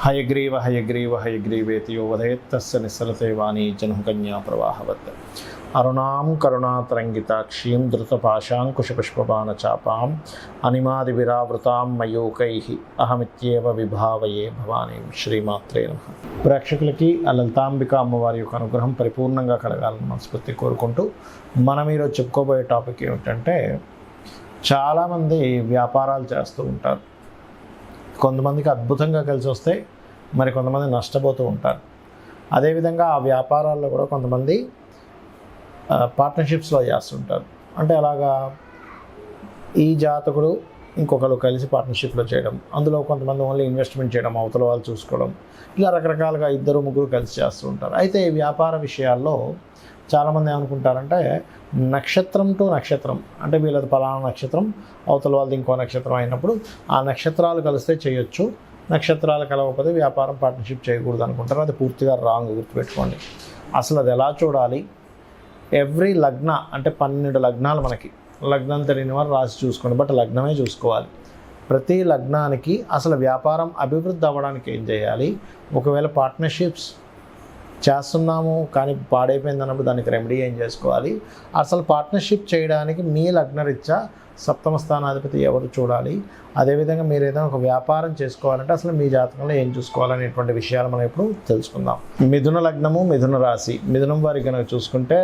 హయగ్రీవ హయగ్రీవ హయగ్రీవేతి యో వదయత్తస్య నిస్సరతే వాణి జనుకన్యా ప్రవాహవత్. అరుణాం కరుణాతరంగితాక్షీం ధృతపాశాంకుశపుష్పబాణచాపాం అనిమాది విరావృతాం మయూకై అహమిత్యేవ విభావయే భవానీ శ్రీమాత్రే నమ. ప్రేక్షకులకి ఆ లలితాంబిక అమ్మవారి యొక్క అనుగ్రహం పరిపూర్ణంగా కలగాలని మనస్ఫూర్తి కోరుకుంటూ మనం ఈరోజు చెప్పుకోబోయే టాపిక్ ఏమిటంటే చాలామంది వ్యాపారాలు చేస్తూ ఉంటారు. కొంతమందికి అద్భుతంగా కలిసి వస్తే మరి కొంతమంది నష్టపోతూ ఉంటారు. అదేవిధంగా ఆ వ్యాపారాల్లో కూడా కొంతమంది పార్ట్నర్షిప్స్లో చేస్తుంటారు. అంటే అలాగా ఈ జాతకుడు ఇంకొకరు కలిసి పార్ట్నర్షిప్లో చేయడం అందులో కొంతమంది ఓన్లీ ఇన్వెస్ట్మెంట్ చేయడం అవతల వాళ్ళు చూసుకోవడం ఇలా రకరకాలుగా ఇద్దరు ముగ్గురు కలిసి చేస్తూ ఉంటారు. అయితే ఈ వ్యాపార విషయాల్లో చాలామంది ఏమనుకుంటారంటే నక్షత్రం టు నక్షత్రం అంటే వీళ్ళది పలానా నక్షత్రం అవతల వాళ్ళది ఇంకో నక్షత్రం అయినప్పుడు ఆ నక్షత్రాలు కలిస్తే చేయొచ్చు నక్షత్రాలు కలవకపోతే వ్యాపారం పార్ట్నర్షిప్ చేయకూడదు అనుకుంటారు. అది పూర్తిగా రాంగ్ గుర్తుపెట్టుకోండి. అసలు అది ఎలా చూడాలి? ఎవ్రీ లగ్న అంటే పన్నెండు లగ్నాలు మనకి. లగ్నం తెలియని వారు రాసి చూసుకోండి బట్ లగ్నమే చూసుకోవాలి. ప్రతి లగ్నానికి అసలు వ్యాపారం అభివృద్ధి అవ్వడానికి ఏం చేయాలి? ఒకవేళ పార్ట్నర్షిప్స్ చేస్తున్నాము కానీ పాడైపోయింది అన్నప్పుడు దానికి రెమెడీ ఏం చేసుకోవాలి? అసలు పార్ట్నర్షిప్ చేయడానికి మీ లగ్నరీత్యా సప్తమ స్థానాధిపతి ఎవరు చూడాలి? అదేవిధంగా మీరు ఏదైనా ఒక వ్యాపారం చేసుకోవాలంటే అసలు మీ జాతకంలో ఏం చూసుకోవాలనేటువంటి విషయాలు మనం ఇప్పుడు తెలుసుకుందాం. మిథున లగ్నము మిథున రాశి. మిథునం వారికి కనుక చూసుకుంటే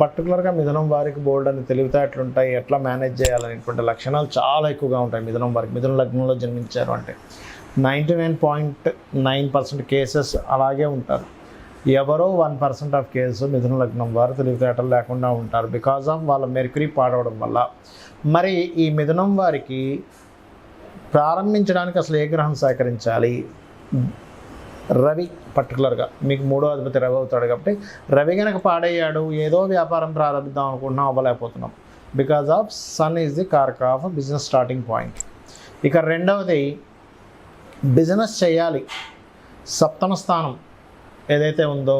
పర్టికులర్గా మిథునం వారికి బోల్డ్ అని తెలివితేటలు ఉంటాయి. ఎట్లా మేనేజ్ చేయాలనేటువంటి లక్షణాలు చాలా ఎక్కువగా ఉంటాయి మిథునం వారికి. మిథున లగ్నంలో జన్మించారు అంటే. Ninety nine point nine percent cases అలాగే ఉంటారు. ఎవరో వన్ పర్సెంట్ ఆఫ్ కేసు మిథున లగ్నం వారు తెలివితేటలు లేకుండా ఉంటారు బికాజ్ ఆఫ్ వాళ్ళ మెరుకురీ పాడవడం వల్ల. మరి ఈ మిథునం వారికి ప్రారంభించడానికి అసలు ఏ గ్రహం సహకరించాలి రవి పర్టికులర్గా మీకు మూడో అధిపతి రవి అవుతాడు కాబట్టి రవి కనుక పాడయ్యాడు ఏదో వ్యాపారం ప్రారంభిద్దాం అనుకుంటున్నాం అవ్వలేకపోతున్నాం. Because of sun is the cork of business starting point. ఇక రెండవది బిజినెస్ చేయాలి. సప్తమ స్థానం. ఏదైతే ఉందో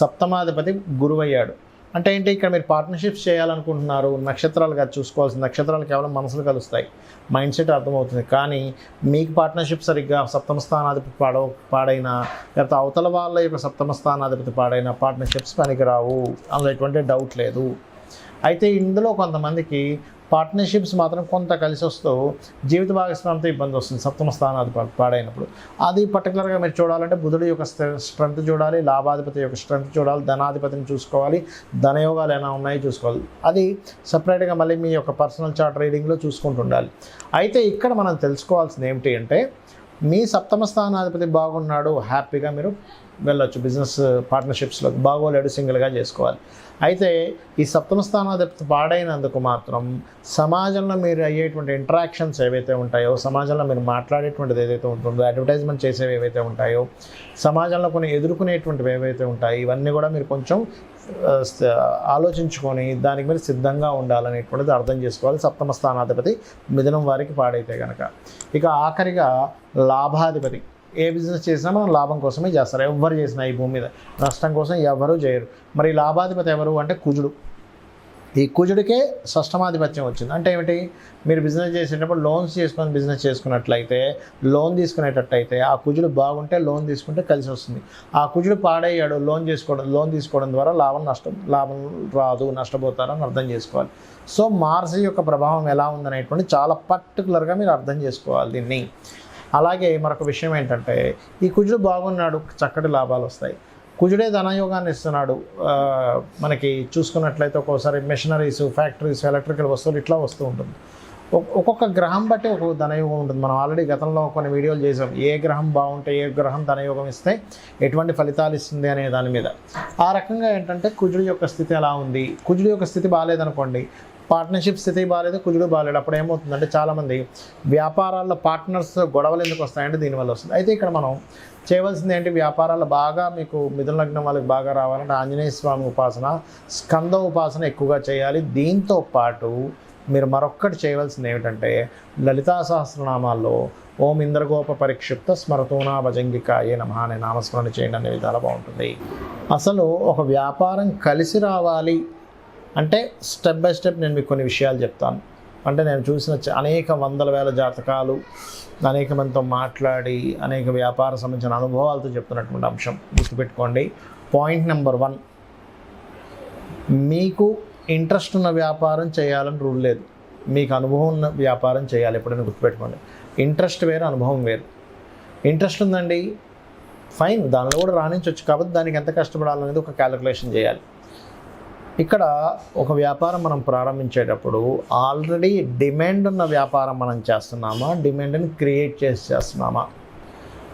సప్తమాధిపతి గురువయ్యాడు. అంటే ఏంటి? ఇక్కడ మీరు పార్ట్నర్షిప్స్ చేయాలనుకుంటున్నారు. నక్షత్రాలుగా చూసుకోవాల్సిన నక్షత్రాలు కేవలం మనసులు కలుస్తాయి. మైండ్ సెట్ అర్థమవుతుంది. కానీ మీకు పార్ట్నర్షిప్ సరిగ్గా సప్తమ స్థానాధిపతి పాడవ పాడైనా లేకపోతే అవతల వాళ్ళ యొక్క సప్తమ స్థానాధిపతి పాడైన పార్ట్నర్షిప్స్ పనికిరావు అందులో ఎటువంటి డౌట్ లేదు. అయితే ఇందులో కొంతమందికి పార్ట్నర్షిప్స్ మాత్రం కొంత కలిసి వస్తూ జీవిత భాగస్వామితో ఇబ్బంది వస్తుంది. సప్తమ స్థానాధిపతి పాడైనప్పుడు. అది పర్టికులర్గా మీరు చూడాలంటే బుధుడి యొక్క స్ట్రెంత్ చూడాలి లాభాధిపతి యొక్క స్ట్రెంత్ చూడాలి ధనాధిపతిని చూసుకోవాలి ధనయోగాలు ఎలా ఉన్నాయో చూసుకోవాలి. అది సపరేట్గా మళ్ళీ మీ యొక్క పర్సనల్ చార్ట్ రీడింగ్లో చూసుకుంటూ ఉండాలి అయితే ఇక్కడ మనం తెలుసుకోవాల్సింది ఏమిటి అంటే మీ సప్తమ స్థానాధిపతి బాగున్నాడు హ్యాపీగా మీరు వెళ్ళొచ్చు బిజినెస్ పార్ట్నర్షిప్స్లో uh, బాగోలేడు సింగిల్గా చేసుకోవాలి. అయితే ఈ సప్తమ స్థానాధిపతి పాడైనందుకు మాత్రం సమాజంలో మీరు అయ్యేటువంటి ఇంటరాక్షన్స్ ఏవైతే ఉంటాయో సమాజంలో మీరు మాట్లాడేటువంటిది ఏదైతే ఉంటుందో అడ్వర్టైజ్మెంట్ చేసేవి ఏవైతే ఉంటాయో సమాజంలో కొన్ని ఎదుర్కొనేటువంటివి ఏవైతే ఉంటాయో ఇవన్నీ కూడా మీరు కొంచెం uh, uh, ఆలోచించుకొని దానికి మీరు సిద్ధంగా ఉండాలనేటువంటిది అర్థం చేసుకోవాలి సప్తమ స్థానాధిపతి మిథునం వారికి పాడైతే కనుక ఇక ఆఖరిగా లాభాధిపతి. ఏ బిజినెస్ చేసినా మనం లాభం కోసమే చేస్తారు. ఎవరు చేసినా ఈ భూమి మీద. నష్టం కోసం ఎవరు చేయరు. మరి లాభాధిపతి ఎవరు అంటే కుజుడు. ఈ కుజుడికే షష్టమాధిపత్యం వచ్చింది. అంటే ఏమిటి? మీరు బిజినెస్ చేసేటప్పుడు లోన్స్ చేసుకొని బిజినెస్ చేసుకున్నట్లయితే లోన్ తీసుకునేటట్టయితే ఆ కుజుడు బాగుంటే లోన్ తీసుకుంటే కలిసి వస్తుంది. ఆ కుజుడు పాడయ్యాడు లోన్ చేసుకోవడం లోన్ తీసుకోవడం ద్వారా లాభం నష్టం లాభం రాదు నష్టపోతారని అర్థం చేసుకోవాలి. సో మార్స్ యొక్క ప్రభావం ఎలా ఉందనేటువంటి చాలా పర్టికులర్గా మీరు అర్థం చేసుకోవాలి దీన్ని. అలాగే మరొక విషయం ఏంటంటే ఈ కుజుడు బాగున్నాడు చక్కటి లాభాలు వస్తాయి. కుజుడే ధనయోగాన్ని ఇస్తున్నాడు. మనకి చూసుకున్నట్లయితే ఒక్కోసారి మెషినరీస్ ఫ్యాక్టరీస్ ఎలక్ట్రికల్ వస్తువులు ఇట్లా వస్తూ ఉంటుంది. ఒక్కొక్క గ్రహం బట్టి ఒక్కొక్క ధనయోగం ఉంటుంది. మనం ఆల్రెడీ గతంలో కొన్ని వీడియోలు చేసాం ఏ గ్రహం బాగుంటే ఏ గ్రహం ధనయోగం ఇస్తే ఎటువంటి ఫలితాలు ఇస్తుంది అనే దాని మీద. ఆ రకంగా ఏంటంటే కుజుడి యొక్క స్థితి ఎలా ఉంది. కుజుడి యొక్క స్థితి బాగాలేదనుకోండి పార్ట్నర్షిప్ స్థితి బాగాలేదు కుజుడు బాగాలేదు అప్పుడు ఏమవుతుందంటే చాలామంది వ్యాపారాల్లో పార్ట్నర్స్ గొడవలు ఎందుకు వస్తాయంటే దీనివల్ల వస్తుంది. అయితే ఇక్కడ మనం చేయవలసింది ఏంటి? వ్యాపారాలు బాగా మీకు మిథున లగ్నం వాళ్ళకి బాగా రావాలంటే ఆంజనేయ స్వామి ఉపాసన స్కంద ఉపాసన ఎక్కువగా చేయాలి. దీంతో పాటు మీరు మరొక్కటి చేయవలసింది ఏమిటంటే లలితా సహస్రనామాల్లో ఓం ఇంద్రగోప పరిక్షిప్త స్మరతూనా భజంగికాయే నమ అనే నామస్మరణ చేయండి అనే విధాలు బాగుంటుంది. అసలు ఒక వ్యాపారం కలిసి రావాలి అంటే స్టెప్ బై స్టెప్ నేను మీకు కొన్ని విషయాలు చెప్తాను. అంటే నేను చూసిన అనేక వందల వేల జాతకాలు అనేక మందితో మాట్లాడి అనేక వ్యాపార సంబంధించిన అనుభవాలతో చెప్తున్నటువంటి అంశం గుర్తుపెట్టుకోండి. పాయింట్ నెంబర్ వన్ మీకు ఇంట్రెస్ట్ ఉన్న వ్యాపారం చేయాలని రూల్ లేదు. మీకు అనుభవం ఉన్న వ్యాపారం చేయాలి ఎప్పుడైనా గుర్తుపెట్టుకోండి. ఇంట్రెస్ట్ వేరు అనుభవం వేరు. ఇంట్రెస్ట్ ఉందండి ఫైన్ దానిలో కూడా రాణించవచ్చు కాబట్టి దానికి ఎంత కష్టపడాలనేది ఒక క్యాలిక్యులేషన్ చేయాలి. ఇక్కడ ఒక వ్యాపారం మనం ప్రారంభించేటప్పుడు ఆల్రెడీ డిమాండ్ ఉన్న వ్యాపారం మనం చేస్తున్నామా? డిమాండ్ని క్రియేట్ చేసి చేస్తున్నామా?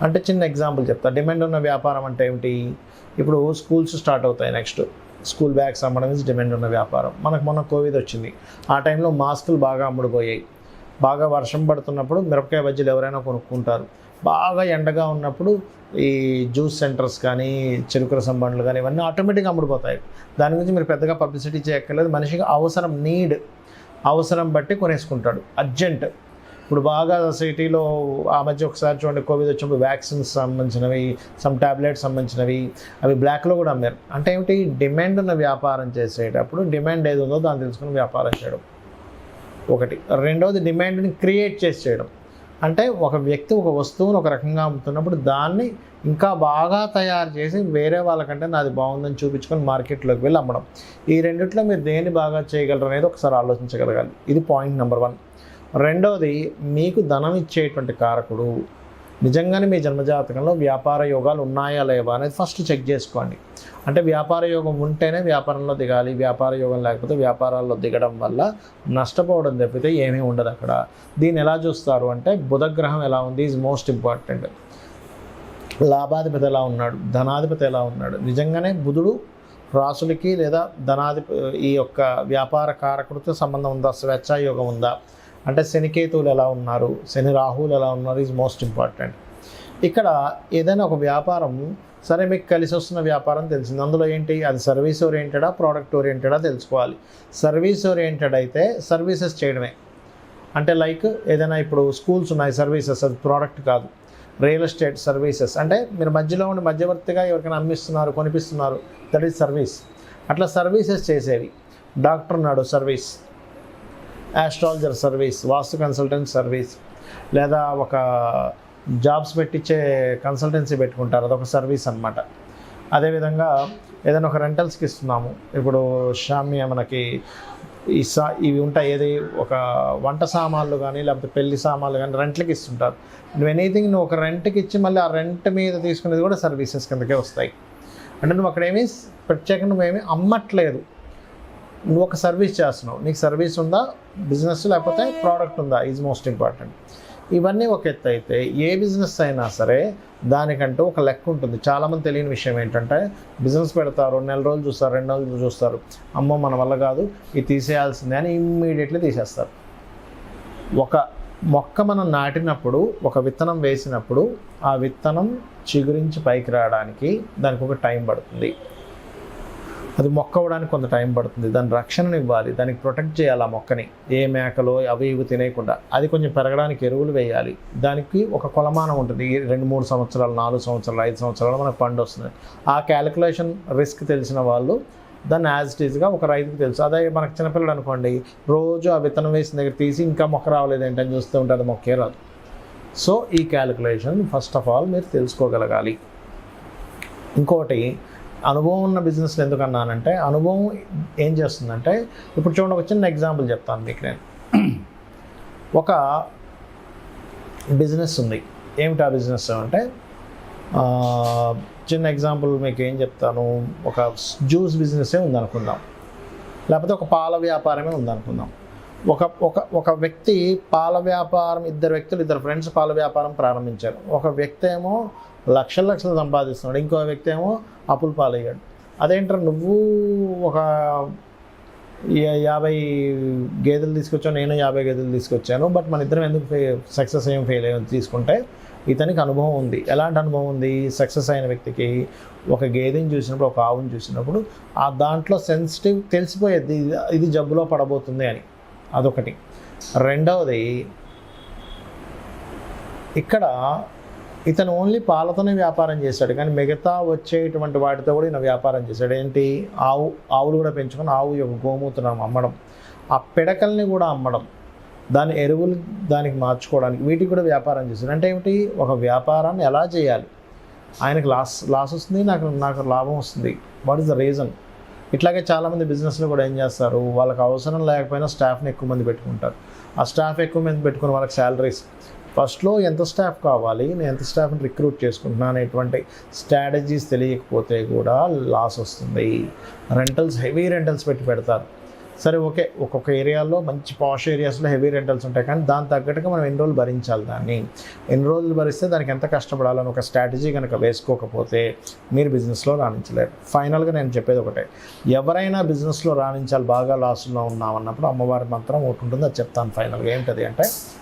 అంటే చిన్న ఎగ్జాంపుల్ చెప్తా. డిమాండ్ ఉన్న వ్యాపారం అంటే ఏమిటి? ఇప్పుడు స్కూల్స్ స్టార్ట్ అవుతాయి నెక్స్ట్. స్కూల్ బ్యాగ్స్ అమ్మడం ఇస్ డిమాండ్ ఉన్న వ్యాపారం. మనకు మొన్న కోవిడ్ వచ్చింది. ఆ టైంలో మాస్కులు బాగా అమ్ముడుపోయాయి. బాగా వర్షం పడుతున్నప్పుడు మిరపకాయ బజ్జీలు ఎవరైనా కొనుక్కుంటారు. బాగా ఎండగా ఉన్నప్పుడు ఈ జ్యూస్ సెంటర్స్ కానీ చెరుకు రసం బండ్లు కానీ ఇవన్నీ ఆటోమేటిక్గా అమ్ముడుపోతాయి. దాని గురించి మీరు పెద్దగా పబ్లిసిటీ చేయక్కర్లేదు. మనిషికి అవసరం నీడ్ అవసరం బట్టి కొనేసుకుంటాడు. అర్జెంట్. ఇప్పుడు బాగా సిటీలో ఆ మధ్య ఒకసారి చూడండి కోవిడ్ వచ్చినప్పుడు వ్యాక్సిన్స్ సంబంధించినవి సమ్ టాబ్లెట్స్ సంబంధించినవి అవి బ్లాక్లో కూడా అమ్మారు. అంటే ఏమిటి? డిమాండ్ ఉన్న వ్యాపారం చేసేటప్పుడు డిమాండ్ ఏది ఉందో దాన్ని తెలుసుకుని వ్యాపారం చేయడం. ఒకటి. రెండవది డిమాండ్ని క్రియేట్ చేసి చేయడం. అంటే ఒక వ్యక్తి ఒక వస్తువును ఒక రకంగా అమ్ముతున్నప్పుడు దాన్ని ఇంకా బాగా తయారు చేసి వేరే వాళ్ళకంటే నాది బాగుందని చూపించుకొని మార్కెట్లోకి వెళ్ళి అమ్మడం. ఈ రెండిట్లో మీరు దేన్ని బాగా చేయగలరు అనేది ఒకసారి ఆలోచించగలగాలి. ఇది పాయింట్ నెంబర్ వన్. రెండవది మీకు ధనం ఇచ్చేటువంటి కారకుడు. నిజంగానే మీ జన్మజాతకంలో వ్యాపార యోగాలు ఉన్నాయా లేవా అనేది ఫస్ట్ చెక్ చేసుకోండి. అంటే వ్యాపార యోగం ఉంటేనే వ్యాపారంలో దిగాలి వ్యాపార యోగం లేకపోతే వ్యాపారాల్లో దిగడం వల్ల నష్టపోవడం తప్పితే ఏమీ ఉండదు అక్కడ. దీన్ని ఎలా చూస్తారు అంటే బుధగ్రహం ఎలా ఉంది ఈజ్ మోస్ట్ ఇంపార్టెంట్ లాభాధిపతి ఎలా ఉన్నాడు? ధనాధిపతి ఎలా ఉన్నాడు? నిజంగానే బుధుడు రాసులకి లేదా ధనాధి ఈ యొక్క వ్యాపార కారకుడితో సంబంధం ఉందా? స్వేచ్ఛా యోగం ఉందా? అంటే శనికేతువులు ఎలా ఉన్నారు? శని రాహువులు ఎలా ఉన్నారు? ఈజ్ మోస్ట్ ఇంపార్టెంట్ ఇక్కడ ఏదైనా ఒక వ్యాపారం సరే మీకు కలిసి వస్తున్న వ్యాపారం తెలిసింది. అందులో ఏంటి? అది సర్వీస్ ఓరియంటెడా ప్రోడక్ట్ ఓరియంటెడా తెలుసుకోవాలి. సర్వీస్ ఓరియంటెడ్ అయితే సర్వీసెస్ చేయడమే. అంటే లైక్ ఏదైనా ఇప్పుడు స్కూల్స్ ఉన్నాయి సర్వీసెస్ అది ప్రోడక్ట్ కాదు. Real estate services. అంటే మీరు మధ్యలో ఉండి మధ్యవర్తిగా ఎవరికైనా అమ్మిస్తున్నారు కొనిపిస్తున్నారు దట్ ఈస్ సర్వీస్. అట్లా సర్వీసెస్ చేసేవి. డాక్టర్ ఉన్నాడు service. Astrologer service vastu consultant service. లేదా ఒక జాబ్స్ పెట్టించే కన్సల్టెన్సీ పెట్టుకుంటారు. అదొక సర్వీస్ అనమాట అదేవిధంగా ఏదైనా ఒక రెంటల్స్కి ఇస్తున్నాము. ఇప్పుడు షామ్య మనకి ఈ సా ఇవి ఉంటాయి. ఏది? ఒక వంట సామాన్లు కానీ లేకపోతే పెళ్ళి సామాన్లు కానీ రెంట్లకి ఇస్తుంటారు. నువ్వు ఎనీథింగ్ నువ్వు ఒక రెంట్కి ఇచ్చి మళ్ళీ ఆ రెంట్ మీద తీసుకునేది కూడా సర్వీసెస్ కిందకే వస్తాయి. అంటే నువ్వు అక్కడేమీ ప్రత్యేకంగా నువ్వేమీ అమ్మట్లేదు. నువ్వు ఒక సర్వీస్ చేస్తున్నావు. నీకు సర్వీస్ ఉందా? బిజినెస్ లేకపోతే ప్రోడక్ట్ ఉందా? ఈజ్ మోస్ట్ ఇంపార్టెంట్ ఇవన్నీ ఒక ఎత్తు అయితే ఏ బిజినెస్ అయినా సరే దానికంటూ ఒక లెక్క ఉంటుంది. చాలామంది తెలియని విషయం ఏంటంటే బిజినెస్ పెడతారు నెల రోజులు చూస్తారు రెండు రోజులు చూస్తారు. అమ్మో మన వల్ల కాదు ఇది తీసేయాల్సిందే అని ఇమ్మీడియట్లీ తీసేస్తారు. ఒక మొక్క మనం నాటినప్పుడు ఒక విత్తనం వేసినప్పుడు ఆ విత్తనం చిగురించి పైకి రావడానికి దానికి ఒక టైం పడుతుంది. అది మొక్క అవడానికి కొంత టైం పడుతుంది. దాని రక్షణను ఇవ్వాలి. దానికి ప్రొటెక్ట్ చేయాలి ఆ మొక్కని. ఏ మేకలో అవి ఇవి తినేయకుండా. అది కొంచెం పెరగడానికి ఎరువులు వేయాలి. దానికి ఒక కొలమానం ఉంటుంది. రెండు మూడు సంవత్సరాలు నాలుగు సంవత్సరాలు ఐదు సంవత్సరాలు మనకు పండు వస్తుంది. ఆ క్యాలిక్యులేషన్ రిస్క్ తెలిసిన వాళ్ళు దాన్ని యాజ్ ఇట్ ఈజ్గా ఒక రైతుకు తెలుసు. అదే మనకు చిన్నపిల్లడు అనుకోండి రోజు ఆ విత్తనం వేసిన దగ్గర తీసి ఇంకా మొక్క రావలేదు ఏంటని చూస్తూ ఉంటే అది మొక్కే రాదు. సో ఈ క్యాలిక్యులేషన్ ఫస్ట్ ఆఫ్ ఆల్ మీరు తెలుసుకోగలగాలి. ఇంకోటి అనుభవం ఉన్న బిజినెస్లు ఎందుకు అన్నానంటే అనుభవం ఏం చేస్తుందంటే ఇప్పుడు చూడండి ఒక చిన్న ఎగ్జాంపుల్ చెప్తాను మీకు నేను. ఒక బిజినెస్ ఉంది. ఏమిటి ఆ బిజినెస్ అంటే చిన్న ఎగ్జాంపుల్ మీకు ఏం చెప్తాను. ఒక జ్యూస్ బిజినెసే ఉందనుకుందాం. లేకపోతే ఒక పాల వ్యాపారమే ఉందనుకుందాం. ఒక ఒక ఒక వ్యక్తి పాల వ్యాపారం ఇద్దరు వ్యక్తులు ఇద్దరు ఫ్రెండ్స్ పాల వ్యాపారం ప్రారంభించారు. ఒక వ్యక్తి ఏమో లక్షల లక్షలు సంపాదిస్తున్నాడు. ఇంకో వ్యక్తి ఏమో అప్పులు పాలయ్యాడు. అదేంటారు నువ్వు ఒక యాభై గేదెలు తీసుకొచ్చావు నేను యాభై గేదెలు తీసుకొచ్చాను బట్ మన ఇద్దరం ఎందుకు సక్సెస్ ఏం ఫెయిల్ అయ్యాం తీసుకుంటే ఇతనికి అనుభవం ఉంది. ఎలాంటి అనుభవం ఉంది? సక్సెస్ అయిన వ్యక్తికి ఒక గేదెని చూసినప్పుడు ఒక ఆవుని చూసినప్పుడు ఆ దాంట్లో సెన్సిటివ్ తెలిసిపోయేది ఇది జబ్బులో పడబోతుంది అని. అదొకటి. రెండవది ఇక్కడ ఇతను ఓన్లీ పాలతోనే వ్యాపారం చేశాడు కానీ మిగతా వచ్చేటువంటి వాటితో కూడా ఈయన వ్యాపారం చేశాడు. ఏంటి? ఆవు ఆవులు కూడా పెంచుకొని ఆవు యొక్క గోమూత్రం అమ్మడం ఆ పిడకల్ని కూడా అమ్మడం దాని ఎరువులు దానికి మార్చుకోవడానికి వీటికి కూడా వ్యాపారం చేశాడు. అంటే ఏమిటి? ఒక వ్యాపారాన్ని ఎలా చేయాలి? ఆయనకు లాస్ లాస్ వస్తుంది నాకు నాకు లాభం వస్తుంది. వాట్ ఇస్ ద రీజన్ ఇట్లాగే చాలామంది బిజినెస్లో కూడా ఏం చేస్తారు? వాళ్ళకి అవసరం లేకపోయినా స్టాఫ్ని ఎక్కువ మంది పెట్టుకుంటారు. ఆ స్టాఫ్ ఎక్కువ మంది పెట్టుకుని వాళ్ళకి శాలరీస్ ఫస్ట్లో ఎంత స్టాఫ్ కావాలి నేను ఎంత స్టాఫ్ని రిక్రూట్ చేసుకుంటున్నాను అనేటువంటి స్ట్రాటజీస్ తెలియకపోతే కూడా లాస్ వస్తుంది. రెంటల్స్ హెవీ రెంటల్స్ పెట్టి పెడతారు. సరే ఓకే ఒక్కొక్క ఏరియాలో మంచి పాష్ ఏరియాస్లో హెవీ రెంటల్స్ ఉంటాయి. కానీ దాని తగ్గట్టుగా మనం ఎన్ని రోజులు భరించాలి దాన్ని? ఎన్ని రోజులు భరిస్తే దానికి ఎంత కష్టపడాలని ఒక స్ట్రాటజీ కనుక వేసుకోకపోతే మీరు బిజినెస్లో రాణించలేరు. ఫైనల్గా నేను చెప్పేది ఒకటే. ఎవరైనా బిజినెస్లో రాణించాలి బాగా లాస్లో ఉన్నామన్నప్పుడు అమ్మవారి మంత్రం ఒకటి ఉంటుంది. అది చెప్తాను ఫైనల్గా. ఏంటది అంటే